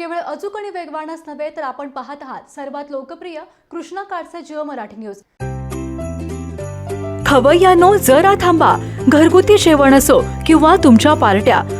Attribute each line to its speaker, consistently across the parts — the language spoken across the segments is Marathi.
Speaker 1: केवळ अचूक आणि वेगवानच नव्हे तर आपण पाहत आहात सर्वात लोकप्रिय कृष्णा काळचे जिओ मराठी न्यूज.
Speaker 2: खवय्यानो जरा थांबा. घरगुती जेवण असो किंवा तुमच्या पार्ट्या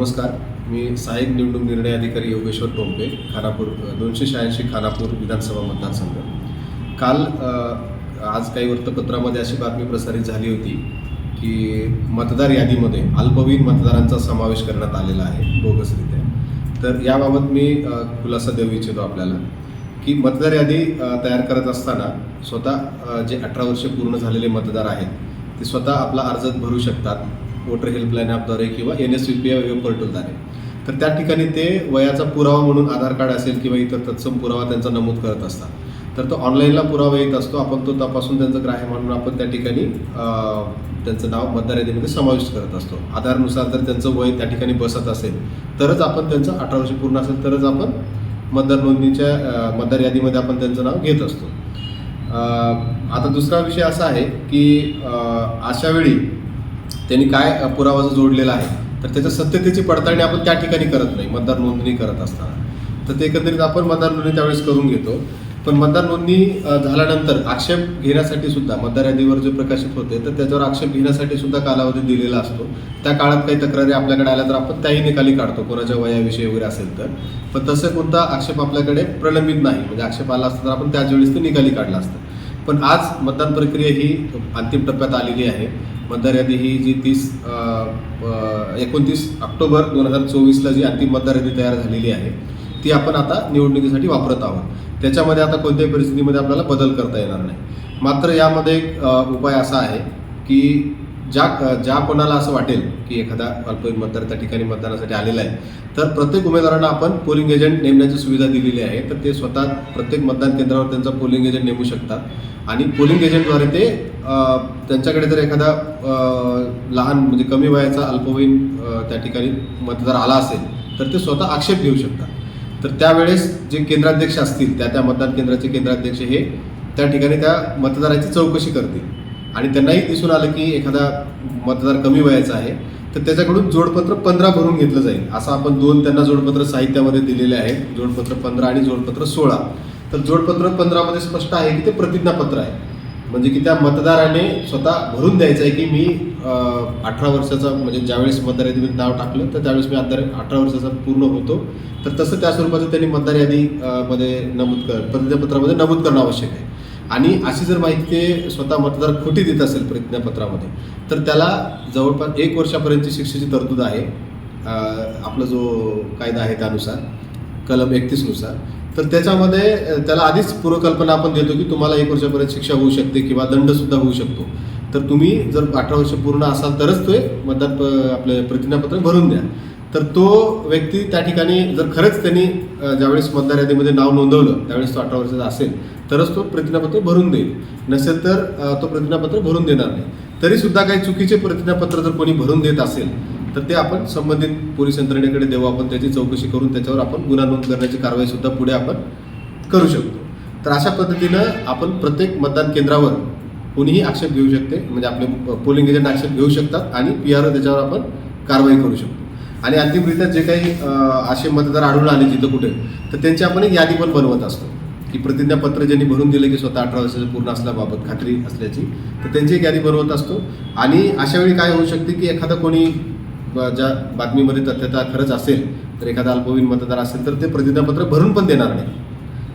Speaker 3: नमस्कार. मी सहाय्यक निवडणूक निर्णय अधिकारी योगेश्वर टोंपे खानापूर दोनशे शहाऐंशी खानापूर विधानसभा मतदारसंघ. काल आज काही वृत्तपत्रामध्ये अशी बातमी प्रसारित झाली होती की मतदार यादीमध्ये अल्पवयीन मतदारांचा समावेश करण्यात आलेला आहे बोगसरित्या. तर याबाबत मी खुलासा देऊ इच्छितो आपल्याला की मतदार यादी तयार करत असताना स्वतः जे अठरा वर्षे पूर्ण झालेले मतदार आहेत ते स्वतः आपला अर्ज भरू शकतात. वोटर हेल्पलाईन ॲपद्वारे किंवा N S U P I web पोर्टलद्वारे तर त्या ठिकाणी ते वयाचा पुरावा म्हणून आधार कार्ड असेल किंवा इतर तत्सम पुरावा त्यांचा नमूद करत असतात. तर तो ऑनलाईनला पुरावा येत असतो. आपण तो तपासून त्यांचं ग्राह्य म्हणून आपण त्या ठिकाणी त्यांचं नाव मतदार यादीमध्ये समाविष्ट करत असतो. आधारनुसार जर त्यांचं वय त्या ठिकाणी बसत असेल तरच आपण त्यांचं अठरा वर्ष पूर्ण असेल तरच आपण मतदार नोंदणीच्या मतदार यादीमध्ये आपण त्यांचं नाव घेत असतो. आता दुसरा विषय असा आहे की अशावेळी अशा वेळी त्यांनी काय अ, पुरावा जो जोडलेला आहे तर त्याच्या सत्यतेची पडताळणी आपण त्या ठिकाणी करत नाही मतदार नोंदणी करत असताना. तर ते एकंदरीत आपण मतदार नोंदणी त्यावेळेस करून घेतो. पण मतदार नोंदणी झाल्यानंतर आक्षेप घेण्यासाठी सुद्धा मतदार यादीवर जे प्रकाशित होते तर त्याच्यावर आक्षेप घेण्यासाठी सुद्धा कालावधी दिलेला असतो. त्या काळात काही तक्रारी आपल्याकडे आल्या तर आपण त्याही निकाली काढतो कोणाच्या वयाविषयी वगैरे असेल तर. पण तसं कोणता आक्षेप आपल्याकडे प्रलंबित नाही म्हणजे आक्षेप आला असता तर आपण त्याच वेळेस ते निकाली काढला असतं. पण आज मतदान प्रक्रिया ही अंतिम टप्प्यात आलेली आहे. मतदार यादी ही जी तीस एकोणतीस ऑक्टोबर दोन हजार चोवीसला जी अंतिम मतदार यादी तयार झालेली आहे ती आपण आता निवडणुकीसाठी वापरत आहोत. त्याच्यामध्ये आता कोणत्याही परिस्थितीमध्ये आपल्याला बदल करता येणार नाही. मात्र यामध्ये एक उपाय असा आहे की ज्या ज्या कोणाला असं वाटेल की एखादा अल्पवयीन मतदार त्या ठिकाणी मतदानासाठी आलेला आहे तर प्रत्येक उमेदवारांना आपण पोलिंग एजंट नेमण्याची सुविधा दिलेली आहे तर ते स्वतः प्रत्येक मतदान केंद्रावर त्यांचा पोलिंग एजंट नेमू शकतात. आणि पोलिंग एजंटद्वारे ते त्यांच्याकडे जर एखादा लहान म्हणजे कमी वयाचा अल्पवयीन त्या ठिकाणी मतदार आला असेल तर ते स्वतः आक्षेप घेऊ शकतात. तर त्यावेळेस जे केंद्राध्यक्ष असतील त्या त्या मतदान केंद्राचे केंद्राध्यक्ष हे त्या ठिकाणी त्या मतदाराची चौकशी करतील. आणि त्यांनाही दिसून आलं की एखादा मतदार कमी वयाचा आहे तर त्याच्याकडून जोडपत्र पंधरा भरून घेतलं जाईल. असं आपण दोन त्यांना जोडपत्र साहित्यामध्ये दिलेले आहे जोडपत्र पंधरा आणि जोडपत्र सोळा. तर जोडपत्र पंधरामध्ये स्पष्ट आहे की ते प्रतिज्ञापत्र आहे. म्हणजे की त्या मतदाराने स्वतः भरून द्यायचं आहे की मी अठरा वर्षाचा म्हणजे ज्यावेळेस मतदार यादीमध्ये नाव टाकलं तर त्यावेळेस मी आधार अठरा वर्षाचा पूर्ण होतो. तर तसं त्या स्वरूपाचं त्यांनी मतदार यादी मध्ये नमूद कर प्रतिज्ञापत्रामध्ये नमूद करणं आवश्यक आहे. आणि अशी जर माहिती ते स्वतः मतदार खोटी देत असेल प्रतिज्ञापत्रामध्ये तर त्याला जवळपास एक वर्षापर्यंतची शिक्षेची तरतूद आहे. आपला जो कायदा आहे त्यानुसार कलम एकतीसनुसार तर त्याच्यामध्ये त्याला आधीच पूर्वकल्पना आपण देतो की तुम्हाला एक वर्षापर्यंत शिक्षा होऊ शकते किंवा दंडसुद्धा होऊ शकतो. तर तुम्ही जर अठरा वर्ष पूर्ण असाल तरच ते मतदान प- आपले प्रतिज्ञापत्र भरून द्या. तर तो व्यक्ती त्या ठिकाणी जर खरंच त्यांनी ज्यावेळेस मतदार यादीमध्ये नाव नोंदवलं त्यावेळेस तो अठरा वर्षाचा असेल तरच तो प्रतिज्ञापत्र भरून देईल. नसेल तर तो प्रतिज्ञापत्र भरून देणार नाही. तरी सुद्धा काही चुकीचे प्रतिज्ञापत्र जर कोणी भरून देत असेल तर ते आपण संबंधित पोलीस यंत्रणेकडे देऊ. आपण त्याची चौकशी करून त्याच्यावर आपण गुन्हा नोंद करण्याची कारवाई सुद्धा पुढे आपण करू शकतो. तर अशा पद्धतीनं आपण प्रत्येक मतदान केंद्रावर कोणीही आक्षेप घेऊ शकते. म्हणजे आपले पोलिंग एजंट आक्षेप घेऊ शकतात आणि पी आर त्याच्यावर आपण कारवाई करू शकतो. आणि अंतिमरित्या जे काही असे मतदार आढळून आले जिथं कुठे तर त्यांची आपण एक यादी पण बनवत असतो. की प्रतिज्ञापत्र ज्यांनी भरून दिलं की स्वतः अठरा वर्षाचं पूर्ण असल्याबाबत खात्री असल्याची तर त्यांची एक यादी बनवत असतो. आणि अशा वेळी काय होऊ शकते की एखादा कोणी ज्या बातमीमध्ये तथ्यता खरंच असेल तर एखादा अल्पवयीन मतदार असेल तर ते प्रतिज्ञापत्र भरून पण देणार नाही.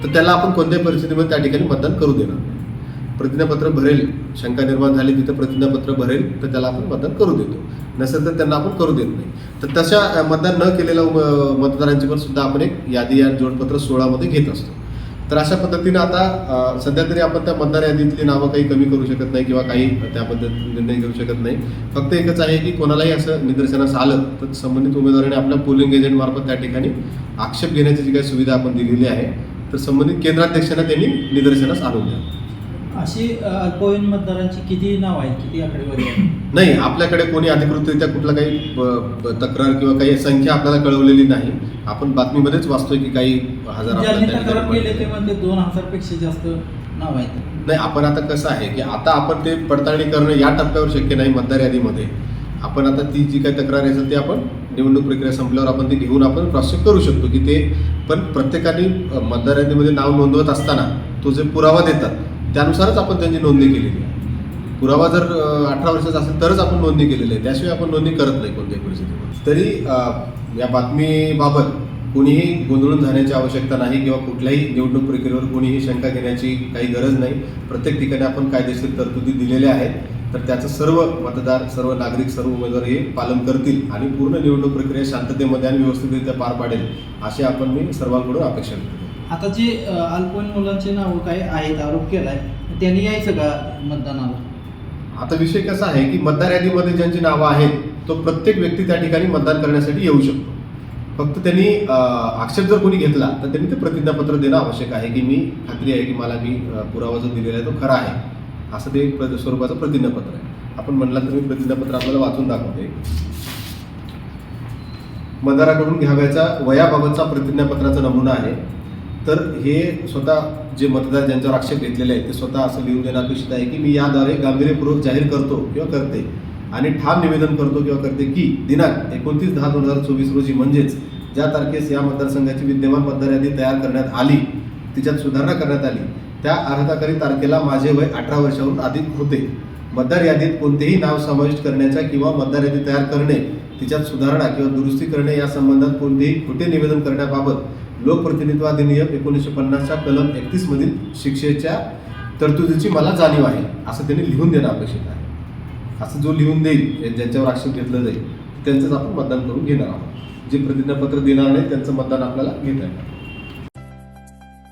Speaker 3: तर त्याला आपण कोणत्याही परिस्थितीमध्ये त्या ठिकाणी मतदान करू देणार नाही. प्रतिज्ञापत्र भरेल शंका निर्माण झाली तिथं प्रतिज्ञापत्र भरेल तर त्याला आपण मतदान करू देतो. नसेल तर त्यांना आपण करू देत नाही. तर तशा मतदान न केलेल्या मतदारांची पण सुद्धा आपण एक यादी या जोडपत्र सोळामध्ये घेत असतो. तर अशा पद्धतीनं आता सध्या तरी आपण त्या मतदार यादीतली नावं काही कमी करू शकत नाही किंवा काही त्या पद्धतीने निर्णय घेऊ शकत नाही. फक्त एकच आहे की कोणालाही असं निदर्शनास आलं तर संबंधित उमेदवाराने आपल्या पोलिंग एजंटमार्फत त्या ठिकाणी आक्षेप घेण्याची जी काही सुविधा आपण दिलेली आहे तर संबंधित केंद्राध्यक्षांना त्यांनी निदर्शनास आणून द्या.
Speaker 4: अशी अल्पवयीन मतदारांची किती नाव आहेत? किती आकडेवारी आहे
Speaker 3: नाही आपल्याकडे कोणी अधिकृतरित्या कुठला काही तक्रार किंवा काही संख्या आपल्याला कळवलेली नाही. आपण बातमीमध्येच वाचतोय की काही हजार.
Speaker 4: म्हणते दोन हजारपेक्षा जास्त नाव आहेत.
Speaker 3: नाही आपण आता कसं आहे की आता आपण ते पडताळणी करणं या टप्प्यावर शक्य नाही मतदार यादीमध्ये. आपण आता ती जी काही तक्रार असेल ती आपण निवडणूक प्रक्रिया संपल्यावर आपण ती घेऊन आपण क्रॉस चेक करू शकतो की ते पण प्रत्येकाने मतदार यादीमध्ये नाव नोंदवत असताना तो जे पुरावा देतात त्यानुसारच आपण त्यांची नोंदणी केलेली आहे. पुरावा जर अठरा वर्षाचा असेल तरच आपण नोंदणी केलेली आहे. त्याशिवाय आपण नोंदणी करत नाही कोणत्याही परिस्थितीवर. तरी या बातमीबाबत कोणीही गोंधळून जाण्याची आवश्यकता नाही किंवा कुठल्याही निवडणूक प्रक्रियेवर कोणीही शंका घेण्याची काही गरज नाही. प्रत्येक ठिकाणी आपण कायदेशीर तरतुदी दिलेल्या आहेत. तर त्याचं सर्व मतदार सर्व नागरिक सर्व उमेदवार हे पालन करतील आणि पूर्ण निवडणूक प्रक्रिया शांततेमध्ये आणि व्यवस्थितरित्या पार पाडेल अशी आपण मी सर्वांकडून अपेक्षा करतो.
Speaker 4: आता जे अल्पवयीन मुलांचे नाव काय आहेत आरोप केलाय त्यांनी यायचं का मतदानाला
Speaker 3: आता विषय कसा आहे की मतदार यादीमध्ये ज्यांची नावं आहेत तो प्रत्येक व्यक्ती त्या ठिकाणी मतदान करण्यासाठी येऊ शकतो. फक्त त्यांनी आक्षेप जर कोणी घेतला तर त्यांनी ते प्रतिज्ञापत्र देणं आवश्यक आहे की मी खात्री आहे की मला मी पुरावा जो दिलेला आहे तो खरा आहे. असं ते एक स्वरूपाचं प्रतिज्ञापत्र आहे. आपण म्हटलं तर मी प्रतिज्ञापत्र आपल्याला वाचून दाखवते. मतदाराकडून घ्यावयाचा वयाबाबतचा प्रतिज्ञापत्राचा नमुना आहे. तर हे स्वतः जे मतदार ज्यांच्यावर आक्षेप घेतलेले आहेत ते स्वतः असं लिहून देणं अपेक्षित आहे की मी याद्वारे गांभीर्यपूर्वक जाहीर करतो किंवा करते. आणि ठाम निवेदन करतो किंवा करते की दिनांक एकोणतीस दहा दोन हजार चोवीस रोजी म्हणजेच ज्या तारखेस या मतदारसंघाची विद्यमान मतदार यादी तयार करण्यात आली तिच्यात सुधारणा करण्यात आली त्या अर्हताकारी तारखेला माझे वय अठरा वर्षाहून अधिक होते. मतदार यादीत कोणतेही नाव समाविष्ट करण्याच्या किंवा मतदार यादी तयार करणे तिच्यात सुधारणा किंवा दुरुस्ती करणे या संबंधात कोणतेही खोटे निवेदन करण्याबाबत लोकप्रतिनिधित्व अधिनियम एकोणीसशे पन्नासच्या कलम एकतीस मधील शिक्षेच्या तरतुदीची मला जाणीव आहे असं त्यांनी लिहून देणं अपेक्षित आहे. असं जो लिहून देईल ज्यांच्यावर आक्षेप घेतलं जाईल त्यांचंच आपण मतदान करून घेणार आहोत. जे प्रतिज्ञापत्र देणार नाही त्यांचं मतदान आपल्याला घेता येणार.